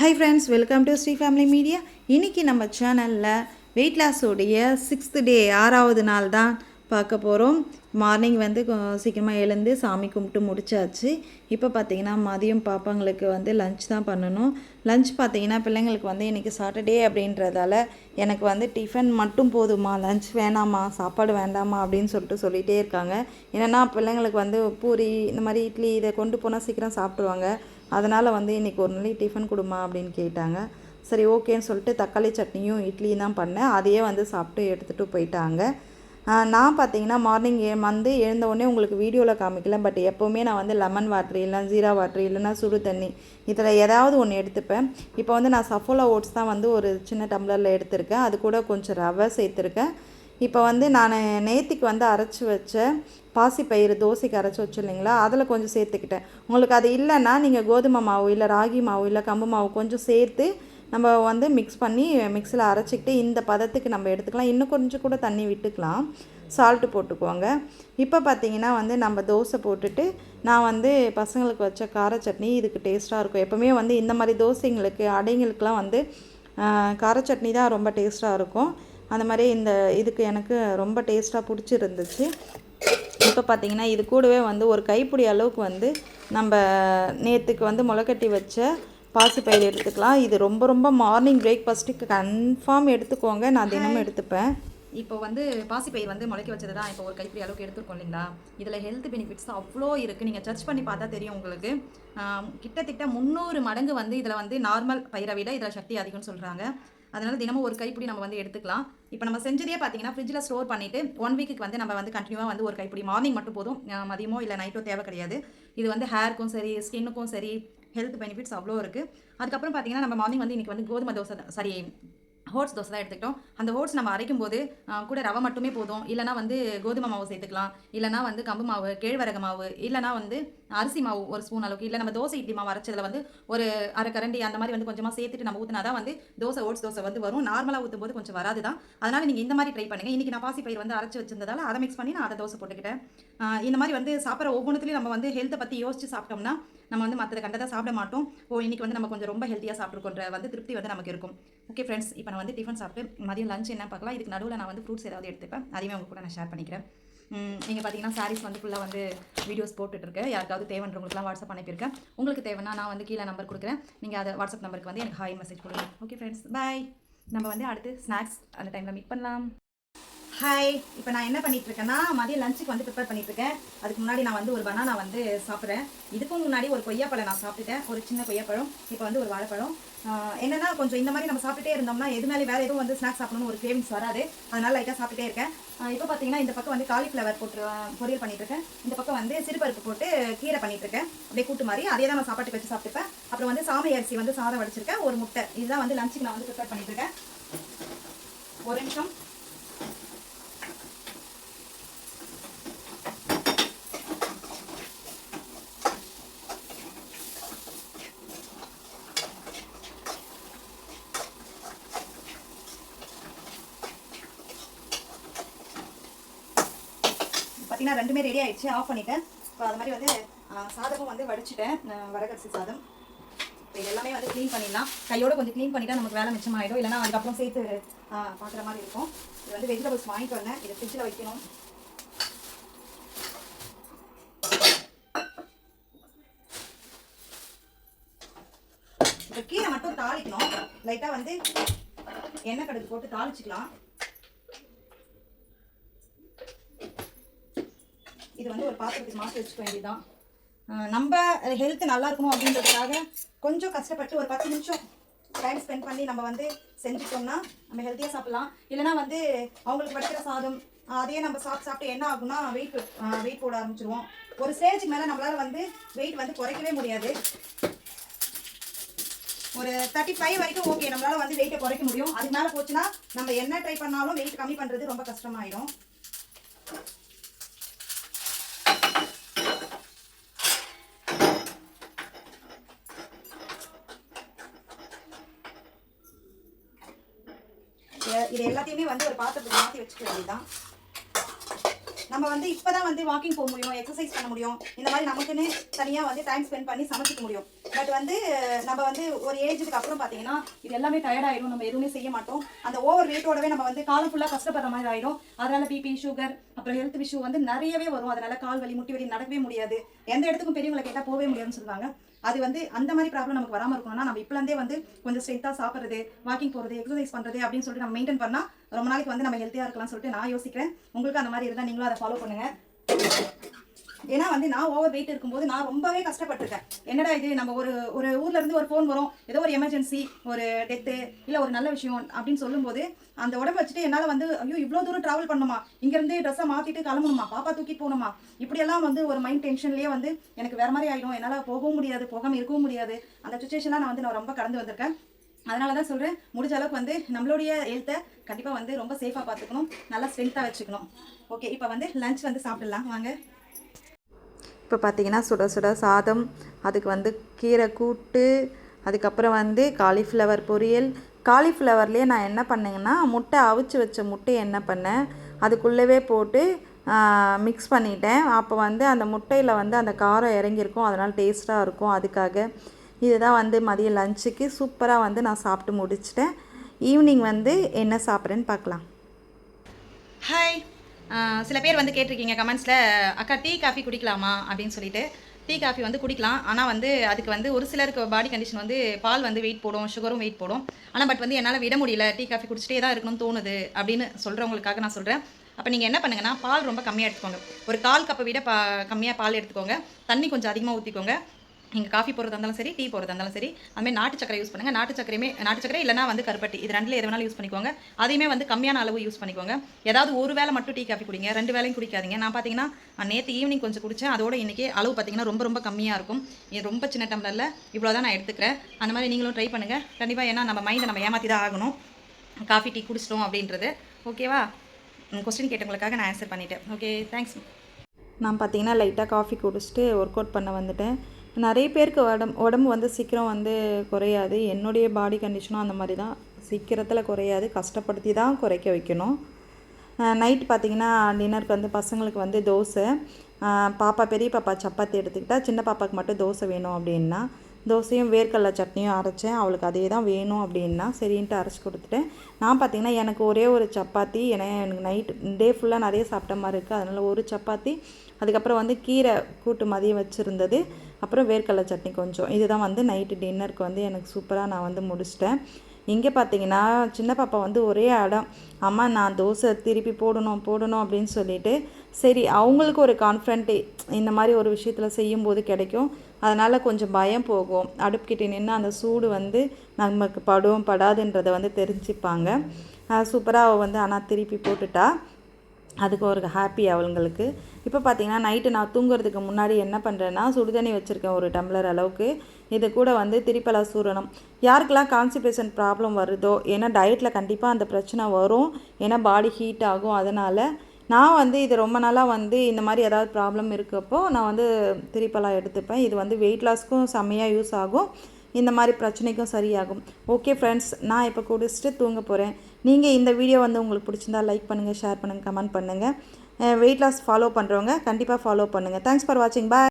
Hi friends welcome to Sri family media இன்றைக்கி நம்ம சேனலில் வெயிட் லாஸோடைய சிக்ஸ்த்து டே ஆறாவது நாள் தான் பார்க்க போகிறோம் மார்னிங் வந்து சீக்கிரமாக எழுந்து சாமி கும்பிட்டு முடிச்சாச்சு. இப்போ பார்த்தீங்கன்னா மதியம் பாப்பாங்களுக்கு வந்து லஞ்ச் தான் பண்ணணும். லஞ்ச் பார்த்தீங்கன்னா பிள்ளைங்களுக்கு வந்து இன்றைக்கி சாட்டர்டே அப்படின்றதால எனக்கு வந்து டிஃபன் மட்டும் போதுமா? லஞ்ச் வேணாமா? சாப்பாடு வேண்டாமா? அப்படின்னு சொல்லிட்டு சொல்லிகிட்டே இருக்காங்க. என்னென்னா பிள்ளைங்களுக்கு வந்து பூரி இந்த மாதிரி இட்லி இதை கொண்டு போனால் சீக்கிரம் சாப்பிட்ருவாங்க அதனால் வந்து இன்றைக்கி ஒரு நாளைக்கு டிஃபன் கொடுமா அப்படின்னு கேட்டாங்க. சரி ஓகேன்னு சொல்லிட்டு தக்காளி சட்னியும் இட்லியும் தான் பண்ணேன். அதையே வந்து சாப்பிட்டு எடுத்துகிட்டு போயிட்டாங்க. நான் பார்த்தீங்கன்னா மார்னிங் வந்து எழுந்த உடனே உங்களுக்கு வீடியோவில் காமிக்கல பட் எப்போவுமே நான் வந்து லெமன் வாட்டர் இல்லைனா ஜீரா வாட்டர் இல்லைனா சுடு தண்ணி இதில் ஏதாவது ஒன்று எடுத்துப்பேன். இப்போ வந்து நான் சஃபோலா ஓட்ஸ் தான் வந்து ஒரு சின்ன டம்ளரில் எடுத்திருக்கேன். அது கூட கொஞ்சம் ரவை சேர்த்துருக்கேன். இப்போ வந்து நான் நேத்திக்கு வந்து அரைச்சி வச்ச பாசிப்பயிறு தோசைக்கு அரைச்சி வச்சு இல்லைங்களா? அதில் கொஞ்சம் சேர்த்துக்கிட்டேன். உங்களுக்கு அது இல்லைன்னா நீங்கள் கோதுமை மாவு இல்லை ராகி மாவு இல்லை கம்பு மாவு கொஞ்சம் சேர்த்து நம்ம வந்து மிக்ஸ் பண்ணி மிக்ஸியில் அரைச்சிக்கிட்டு இந்த பதத்துக்கு நம்ம எடுத்துக்கலாம். இன்னும் கொஞ்சம் கூட தண்ணி விட்டுக்கலாம். சால்ட்டு போட்டுக்குவாங்க இப்போ பார்த்தீங்கன்னா வந்து நம்ம தோசை போட்டுட்டு நான் வந்து பசங்களுக்கு வச்ச கார சட்னி இதுக்கு டேஸ்ட்டாக இருக்கும். எப்போவுமே வந்து இந்த மாதிரி தோசைங்களுக்கு அடைங்களுக்கெலாம் வந்து கார சட்னி தான் ரொம்ப டேஸ்ட்டாக இருக்கும். அந்த மாதிரி இந்த இதுக்கு எனக்கு ரொம்ப டேஸ்ட்டாக பிடிச்சிருந்துச்சு. இப்போ பார்த்தீங்கன்னா இது கூடவே வந்து ஒரு கைப்பிடி அளவுக்கு வந்து நம்ம நேற்றுக்கு வந்து முளைக்கட்டி வச்ச பாசிப்பயிறு எடுத்துக்கலாம். இது ரொம்ப ரொம்ப மார்னிங் பிரேக்ஃபாஸ்ட்டுக்கு கன்ஃபார்ம் எடுத்துக்கோங்க. நான் தினமும் எடுத்துப்பேன். இப்போ வந்து பாசிப்பயிர் வந்து முளைக்க வச்சது தான் இப்போ ஒரு கைப்பிடி அளவுக்கு எடுத்துருக்கோம் இல்லைங்களா? இதில் ஹெல்த் பெனிஃபிட்ஸ் அவ்வளோ இருக்குது நீங்கள் சர்ச் பண்ணி பார்த்தா தெரியும் உங்களுக்கு. கிட்டத்தட்ட முந்நூறு மடங்கு வந்து இதில் வந்து நார்மல் பயிரை விட இதில் சக்தி அதிகம்னு சொல்கிறாங்க அதனால தினமும் ஒரு கைப்பிடி நம்ம வந்து எடுத்துக்கலாம். இப்போ நம்ம செஞ்சதே பார்த்தீங்கன்னா ஃப்ரிட்ஜில் ஸ்டோர் பண்ணிவிட்டு ஒன் வீக்குக்கு வந்து நம்ம வந்து கண்டினியூவாக வந்து ஒரு கைப்பிடி மார்னிங் மட்டும் போதும். மதியமோ இல்லை நைட்டோ தேவை கிடையாது. இது வந்து ஹேருக்கும் சரி ஸ்கின்னுக்கும் சரி ஹெல்த் பெனிஃபிட்ஸ் அவ்வளோ இருக்குது அதுக்கப்புறம் பார்த்தீங்கன்னா நம்ம மார்னிங் வந்து இன்றைக்கி வந்து கோதுமை தோசை சாரி ஹோட்ஸ் தோசை தான் எடுத்துக்கிட்டோம். அந்த ஹோட்ஸ் நம்ம அரைக்கும் போது கூட ரவை மட்டுமே போதும். இல்லைனா வந்து கோதுமை மாவு சேர்த்துக்கலாம். இல்லைனா வந்து கம்பு மாவு கேழ்வரகு மாவு இல்லைனா வந்து அரிசி மாவு ஒரு ஸ்பூன் அளவுக்கு. இல்லை நம்ம தோசை இட்லி மாவு அரைச்சதில் வந்து ஒரு அரை கரண்டி அந்த மாதிரி வந்து கொஞ்சமாக சேர்த்துட்டு நம்ம ஊற்றினா தான் வந்து தோசை ஓட்ஸ் தோசை வந்து வரும். நார்மலாக ஊற்றும் போது கொஞ்சம் வராது தான். அதனால் நீங்கள் இந்த மாதிரி ட்ரை பண்ணுங்கள் இன்றைக்கி நான் பாசி பயிர் வந்து அரைச்சி வச்சிருந்ததால் அதை மிக்ஸ் பண்ணி நான் அதை தோசை போட்டுக்கிட்டேன். இந்த மாதிரி வந்து சாப்பிட்ற ஒவ்வொன்றுத்துலையும் நம்ம வந்து ஹெல்த்தை பற்றி யோசிச்சு சாப்பிட்டோம்னா நம்ம வந்து மற்ற கண்டதாக சாப்பிட மாட்டோம். ஓ இன்னைக்கு வந்து நம்ம கொஞ்சம் ரொம்ப ஹெல்த்தியாக சாப்பிட்ருக்கோன்ற வந்து திருப்தி வந்து நமக்கு இருக்கும். ஓகே ஃப்ரெண்ட்ஸ் இப்போ நான் வந்து டிஃபன் சாப்பிட்டு மதியம் லஞ்ச் என்ன பார்க்கலாம். இதுக்கு நடுவில் நான் வந்து ஃப்ரூட்ஸ் ஏதாவது எடுத்துப்பேன். அதையுமே உங்க கூட நான் ஷேர் பண்ணிக்கிறேன். நீங்கள் பார்த்தீங்கன்னா சாரீஸ் வந்து ஃபுல்லாக வந்து வீடியோஸ் போட்டுட்ருக்கேன் யாருக்காவது தேவைன்றவங்களுக்குலாம் வாட்ஸ்அப் அனுப்பியிருக்கேன் உங்களுக்கு தேவைன்னா நான் வந்து கீழே நம்பர் கொடுக்குறேன். நீங்கள் அதை வாட்ஸ்அப் நம்பருக்கு வந்து எனக்கு ஹாய் மெசேஜ் கொடுங்க. ஓகே ஃப்ரெண்ட்ஸ் பை நம்ம வந்து அடுத்து ஸ்நாக்ஸ் அந்த டைமில் மீட் பண்ணலாம். ஹாய் இப்போ நான் என்ன பண்ணிட்டு இருக்கேன்னா மதியம் லஞ்சுக்கு வந்து ப்ரிப்பேர் பண்ணிட்டு இருக்கேன் அதுக்கு முன்னாடி நான் வந்து ஒரு பனானா வந்து சாப்பிட்றேன். இதுக்கும் முன்னாடி ஒரு கொய்யாப்பழம் நான் சாப்பிட்டுட்டேன். ஒரு சின்ன கொய்யாப்பழம் இப்போ வந்து ஒரு வாழைப்பழம். என்னன்னா கொஞ்சம் இந்த மாதிரி நம்ம சாப்பிட்டுட்டே இருந்தோம்னா எது மேலே வேறு எதுவும் வந்து ஸ்நாக்ஸ் சாப்பிடணும்னு ஒரு கிரேவிங்ஸ் வராது. அதனால லைட்டாக சாப்பிட்டுட்டே இருக்கேன். இப்போ பார்த்தீங்கன்னா இந்த பக்கம் வந்து காலிஃப்ளவர் போட்டு பொரியல் பண்ணிட்டு இருக்கேன் இந்த பக்கம் வந்து சிறுபருப்பு போட்டு கீரை பண்ணிட்டு இருக்கேன் அப்படியே கூட்டு மாதிரி. அதே தான் நான் சாப்பாட்டுக்கு வச்சு சாப்பிட்டுப்பேன். அப்புறம் வந்து சாமை அரிசி வந்து சாதம் வடிச்சிருக்கேன். ஒரு முட்டை. இதுதான் வந்து லஞ்சுக்கு நான் வந்து ப்ரிப்பேர் பண்ணிட்டு இருக்கேன் ஒரு நிமிஷம். பார்த்தீங்கன்னா ரெண்டுமே ரெடி ஆயிடுச்சு. ஆஃப் பண்ணிட்டேன். இப்போ அது மாதிரி வந்து சாதமும் வந்து வடிச்சிட்டேன். வரகரிசி சாதம். இப்போ எல்லாமே வந்து க்ளீன் பண்ணிடலாம். கையோட கொஞ்சம் க்ளீன் பண்ணிட்டா நமக்கு வேலை மிச்சமாயிடும். இல்லைன்னா அதுக்கப்புறம் சேர்த்து பார்க்குற மாதிரி இருக்கும். இது வந்து வெஜிடபிள்ஸ் வாங்கிட்டு வந்தேன். இதை ஃப்ரிட்ஜில் வைக்கணும். இந்த கீரை மட்டும் தாளிக்கணும். லைட்டாக வந்து எண்ணெய் கடுகு போட்டு தாளிச்சிக்கலாம். இது வந்து ஒரு பாத்திரத்துக்கு மாற்றி வச்சுக்க வேண்டியதுதான். நம்ம ஹெல்த் நல்லா இருக்கணும் அப்படின்றதுக்காக கொஞ்சம் கஷ்டப்பட்டு ஒரு பத்து நிமிஷம் டைம் ஸ்பெண்ட் பண்ணி நம்ம வந்து செஞ்சுட்டோம்னா நம்ம ஹெல்த்தியாக சாப்பிட்லாம். இல்லைனா வந்து அவங்களுக்கு வடிக்கிற சாதம் அதையே நம்ம சாப்பிட்டு சாப்பிட்டு என்ன ஆகும்னா வெயிட் வெயிட் போட ஆரம்பிச்சிருவோம். ஒரு ஸ்டேஜுக்கு மேலே நம்மளால வந்து வெயிட் வந்து குறைக்கவே முடியாது. ஒரு தேர்ட்டி ஃபைவ் வரைக்கும் ஓகே நம்மளால வந்து வெயிட்டை குறைக்க முடியும். அதுக்கு மேலே போச்சுன்னா நம்ம என்ன ட்ரை பண்ணாலும் வெயிட் கம்மி பண்ணுறது ரொம்ப கஷ்டமாயிடும் இது எல்லாத்தையுமே வந்து ஒரு பாத்திரத்துக்கு மாற்றி வச்சுக்க வேண்டியதுதான். நம்ம வந்து இப்பதான் வந்து வாக்கிங் போக முடியும் எக்ஸசைஸ் பண்ண முடியும். இந்த மாதிரி நமக்குன்னு தனியாக வந்து டைம் ஸ்பெண்ட் பண்ணி சமைச்சிக்க முடியும். பட் வந்து நம்ம வந்து ஒரு ஏஜுக்கு அப்புறம் பார்த்தீங்கன்னா இது எல்லாமே டயர்டாயிடும் நம்ம எதுவுமே செய்ய மாட்டோம். அந்த ஓவர் வெயிட்டோடவே நம்ம வந்து காலம் ஃபுல்லாக கஷ்டப்படுற மாதிரி ஆயிடும் அதனால பிபி சுகர் அப்புறம் ஹெல்த் இஷ்யூ வந்து நிறையவே வரும். அதனால கால் வலி முட்டி வலி நடக்கவே முடியாது. எந்த இடத்துக்கும் பெரியவங்களை கேட்டால் போகவே முடியாதுன்னு சொல்லுவாங்க. அது வந்து அந்த மாதிரி ப்ராப்ளம் நமக்கு வராமல் இருக்கணும்னா நம்ம இப்போலேருந்தே வந்து கொஞ்சம் ஸ்ட்ரென்த்தாக சாப்பிட்றது வாக்கிங் போகிறது எக்ஸசைஸ் பண்ணுறது அப்படின்னு சொல்லிட்டு நம்ம மெயின்டைன் பண்ணால் ரொம்ப நாளைக்கு வந்து நம்ம ஹெல்த்தியாக இருக்கலாம்னு சொல்லிட்டு நான் யோசிக்கிறேன். உங்களுக்கு அந்த மாதிரி இருந்தால் நீங்களும் அதை ஃபாலோ பண்ணுங்கள் ஏன்னா வந்து நான் ஓவர் வெயிட் இருக்கும்போது நான் ரொம்பவே கஷ்டப்பட்டிருக்கேன். என்னடா இது? நம்ம ஒரு ஒரு ஊர்ல இருந்து ஒரு ஃபோன் வரும். ஏதோ ஒரு எமர்ஜென்சி ஒரு டெத்து இல்லை ஒரு நல்ல விஷயம் அப்படின்னு சொல்லும்போது அந்த உடம்பு வச்சுட்டு என்னால் வந்து ஐயோ இவ்வளோ தூரம் ட்ராவல் பண்ணணுமா இங்கேருந்து ட்ரெஸ்ஸை மாற்றிட்டு கிளம்பணுமா? பாப்பா தூக்கிட்டு போகணுமா? இப்படியெல்லாம் வந்து ஒரு மைண்ட் டென்ஷன்லேயே வந்து எனக்கு வேற மாதிரி ஆகிடும் என்னால் போகவும் முடியாது போகாமல் இருக்கவும் முடியாது. அந்த சுச்சுவேஷன்லாம் நான் வந்து நான் ரொம்ப கடந்து வந்திருக்கேன். அதனால தான் சொல்கிறேன் முடிஞ்ச அளவுக்கு வந்து நம்மளுடைய ஹெல்த்தை கண்டிப்பாக வந்து ரொம்ப சேஃபாக பார்த்துக்கணும் நல்லா ஸ்ட்ரென்த்தாக வச்சுக்கணும். ஓகே இப்போ வந்து லஞ்ச் வந்து சாப்பிடலாம் வாங்க. இப்போ பார்த்தீங்கன்னா சுட சுட சாதம் அதுக்கு வந்து கீரை கூட்டு அதுக்கப்புறம் வந்து காலிஃப்ளவர் பொரியல். காலிஃப்ளவர்லேயே நான் என்ன பண்ணேங்கன்னா முட்டை அவிச்சு வச்ச முட்டையை என்ன பண்ணேன் அதுக்குள்ளவே போட்டு மிக்ஸ் பண்ணிட்டேன். அப்போ வந்து அந்த முட்டையில் வந்து அந்த காரம் இறங்கியிருக்கும் அதனால் டேஸ்ட்டாக இருக்கும். அதுக்காக இதுதான் வந்து மதிய லஞ்சுக்கு சூப்பராக வந்து நான் சாப்பிட்டு முடிச்சிட்டேன். ஈவினிங் வந்து என்ன சாப்பிட்றேன்னு பார்க்கலாம். ஹாய் சில பேர் வந்து கேட்டிருக்கீங்க கமெண்ட்ஸில் அக்கா டீ காஃபி குடிக்கலாமா? அப்படின்னு சொல்லிட்டு. டீ காஃபி வந்து குடிக்கலாம். ஆனால் வந்து அதுக்கு வந்து ஒரு சிலருக்கு பாடி கண்டிஷன் வந்து பால் வந்து வெயிட் போடும் சுகரும் வெயிட் போடும். ஆனால் பட் வந்து என்னால் விட முடியல. டீ காஃபி குடிச்சிட்டே தான் இருக்கணும்னு தோணுது அப்படின்னு சொல்கிறவங்களுக்காக நான் சொல்கிறேன் அப்போ நீங்கள் என்ன பண்ணுங்கன்னா பால் ரொம்ப கம்மியாக எடுத்துக்கோங்க. ஒரு கால் கப்பை விட பா கம்மியாக பால் எடுத்துக்கோங்க. தண்ணி கொஞ்சம் அதிகமாக ஊற்றிக்கோங்க நீங்கள் காஃபி போடுறதா இருந்தாலும் சரி டீ போடுறதா இருந்தாலும் சரி அதுமாதிரி நாட்டு சக்கரை யூஸ் பண்ணுங்கள் நாட்டு சக்கரையுமே நாட்டு சக்கரை இல்லைனா வந்து கருப்பட்டி. இது ரெண்டில் எது வேணாலும் யூஸ் பண்ணிக்கோங்க. அதையுமே வந்து கம்மியான அளவு யூஸ் பண்ணிக்கோங்க. ஏதாவது ஒரு வேளை மட்டும் டீ காஃபி குடிங்க. ரெண்டு வேலையும் குடிக்காதீங்க. நான் பார்த்தீங்கன்னா நேற்று ஈவினிங் கொஞ்சம் குடித்தேன் அதோட இன்றைக்கி அளவு பார்த்தீங்கன்னா ரொம்ப ரொம்ப கம்மியாக இருக்கும். ரொம்ப சின்ன டம்ளரில் இவ்வளோ தான் நான் எடுத்துக்கிறேன். அந்த மாதிரி நீங்களும் ட்ரை பண்ணுங்கள் கண்டிப்பாக ஏன்னா நம்ம மைண்டை நம்ம ஏமாற்றி தான் ஆகணும். காஃபி டீ குடிச்சிட்டோம் அப்படின்றது. ஓகேவா கொஸ்டின் கேட்டவங்களுக்காக நான் ஆன்சர் பண்ணிட்டேன். ஓகே தேங்க்ஸ் நான் பார்த்தீங்கன்னா லைட்டாக காஃபி குடிச்சிட்டு ஒர்க் அவுட் பண்ண வந்துட்டேன். நிறைய பேருக்கு உடம்பு உடம்பு வந்து சீக்கிரம் வந்து குறையாது. என்னுடைய பாடி கண்டிஷனும் அந்த மாதிரி தான். சீக்கிரத்தில் குறையாது. கஷ்டப்படுத்தி தான் குறைக்க வைக்கணும். நைட் பார்த்திங்கன்னா டின்னருக்கு வந்து பசங்களுக்கு வந்து தோசை. பாப்பா பெரிய பாப்பா சப்பாத்தி எடுத்துக்கிட்டால் சின்ன பாப்பாவுக்கு மட்டும் தோசை வேணும் அப்படின்னா தோசையும் வேர்க்கடலை சட்னியும் அரைச்சேன். அவளுக்கு அதே தான் வேணும் அப்படின்னா சரின்ட்டு அரைச்சி கொடுத்துட்டேன். நான் பார்த்தீங்கன்னா எனக்கு ஒரே ஒரு சப்பாத்தி ஏன்னா எனக்கு நைட் டே ஃபுல்லாக நிறைய சாப்பிட்ட மாதிரி இருக்குது அதனால் ஒரு சப்பாத்தி அதுக்கப்புறம் வந்து கீரை கூட்டு மதியம் வச்சுருந்தது. அப்புறம் வேர்க்கடலை சட்னி கொஞ்சம். இதுதான் வந்து நைட்டு டின்னருக்கு வந்து எனக்கு சூப்பராக நான் வந்து முடிச்சிட்டேன். இங்கே பார்த்தீங்கன்னா சின்ன பாப்பா வந்து ஒரே அடம் அம்மா நான் தோசை திருப்பி போடணும் போடணும் அப்படின்னு சொல்லிட்டு சரி அவங்களுக்கு ஒரு கான்ஃபிடென்ட் இந்த மாதிரி ஒரு விஷயத்தில் செய்யும்போது கிடைக்கும். அதனால் கொஞ்சம் பயம் போகும். அடுப்புக்கிட்டே நின்று அந்த சூடு வந்து நமக்கு படும் படாதுன்றதை வந்து தெரிஞ்சுப்பாங்க. சூப்பராக அவள் வந்து ஆனால் திருப்பி போட்டுட்டா. அதுக்கு ஒரு ஹாப்பி அவங்களுக்கு. இப்போ பார்த்தீங்கன்னா நைட்டு நான் தூங்குறதுக்கு முன்னாடி என்ன பண்ணுறேன்னா சுடுதண்ணி வச்சுருக்கேன் ஒரு டம்ளர் அளவுக்கு. இது கூட வந்து திரிப்பலா சூரணம். யாருக்கெல்லாம் கான்ஸ்டிபேஷன் ப்ராப்ளம் வருதோ ஏன்னா டயட்டில் கண்டிப்பாக அந்த பிரச்சனை வரும். ஏன்னா பாடி ஹீட் ஆகும் அதனால். நான் வந்து இது ரொம்ப நாளாக வந்து இந்த மாதிரி ஏதாவது ப்ராப்ளம் இருக்கப்போ நான் வந்து திரிப்பலா எடுத்துப்பேன். இது வந்து வெயிட் லாஸ்க்கும் செம்மையாக யூஸ் ஆகும். இந்த மாதிரி பிரச்சனைக்கும் சரியாகும். ஓகே ஃப்ரெண்ட்ஸ் நான் இப்போ குடிச்சிட்டு தூங்க போகிறேன் நீங்கள் இந்த வீடியோ வந்து உங்களுக்கு பிடிச்சிருந்தா லைக் பண்ணுங்கள் ஷேர் பண்ணுங்கள் கமெண்ட் பண்ணுங்கள் வெயிட் லாஸ் ஃபாலோ பண்ணுறவங்க கண்டிப்பாக ஃபாலோ பண்ணுங்கள் தேங்க்ஸ் ஃபார் வாட்சிங் பாய்